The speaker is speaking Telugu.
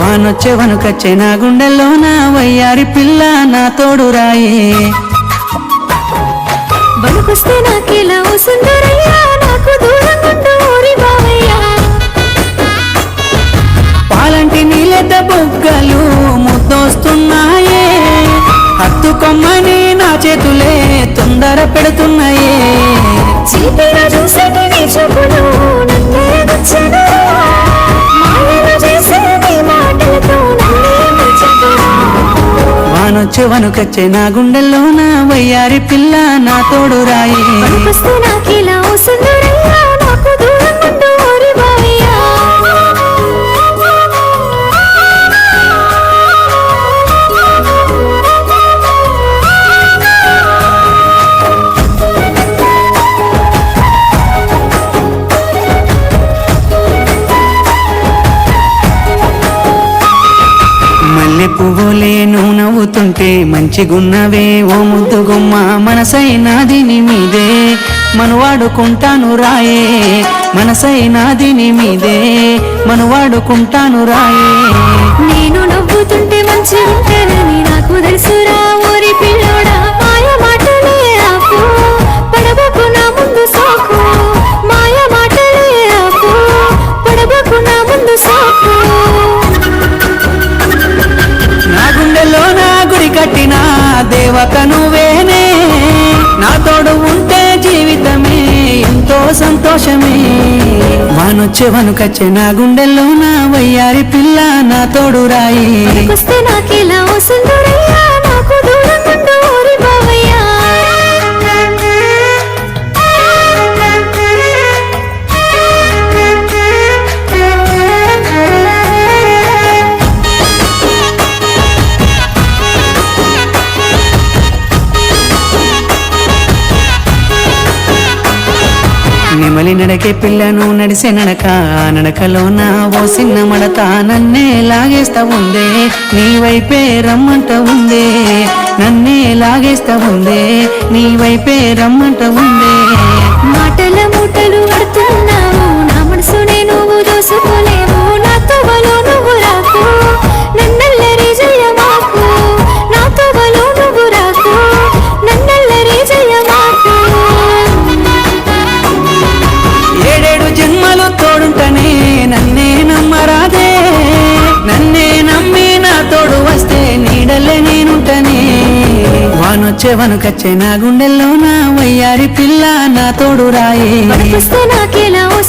వానొచ్చే వనుకచ్చే నా గుండెల్లో నా వయ్యారి పిల్ల నా తోడు రాయే. బలుకొస్తే నాకేలా ఓ సుందరయ్యా నాకు పాలంటి నీలెద్ద బొగ్గలు ముద్దొస్తున్నాయే. హత్తుకొమ్మని నా చేతులే తొందర పెడుతున్నాయే. చీపిగా వానొచ్చే వనుకచ్చే నా గుండెల్లో నా వయ్యారి పిల్ల నా తోడు రాయే. బలుకొస్తే నాకేలా నవ్వుతుంటే మంచిగున్నవే. ఓ ముద్దు గుమ్మ మనసైనాది నీ మీదే. మనువాడుకుంటాను రాయే. మనసైనాది నీ మీదే. మనువాడుకుంటాను రాయే. నేను నవ్వుతుంటే మంచి ఉంటానని నాకు తెలుసు దేవత నువ్వేనే. నా తోడు ఉంటే జీవితమే ఎంతో సంతోషమే. వానొచ్చే వనుకొచ్చే నా గుండెల్లో నా వయ్యారి పిల్ల నా తోడు రాయి వస్తే నాకేలా ఓ నెమలి నడకే పిల్లను నడిసే నడక ఆ నడకలోన ఓ సిన్న మడత నన్నే లాగేస్తా ఉందే. నీ వైపే రమ్మంట ఉందే నన్నే లాగేస్తా ఉందే. నీ వైపే రమ్మంట ఉందే. వానొచ్చే వనుకచ్చే నా గుండెల్లో నా వయ్యారి పిల్ల నా తోడు రాయే నాకేలా ఓ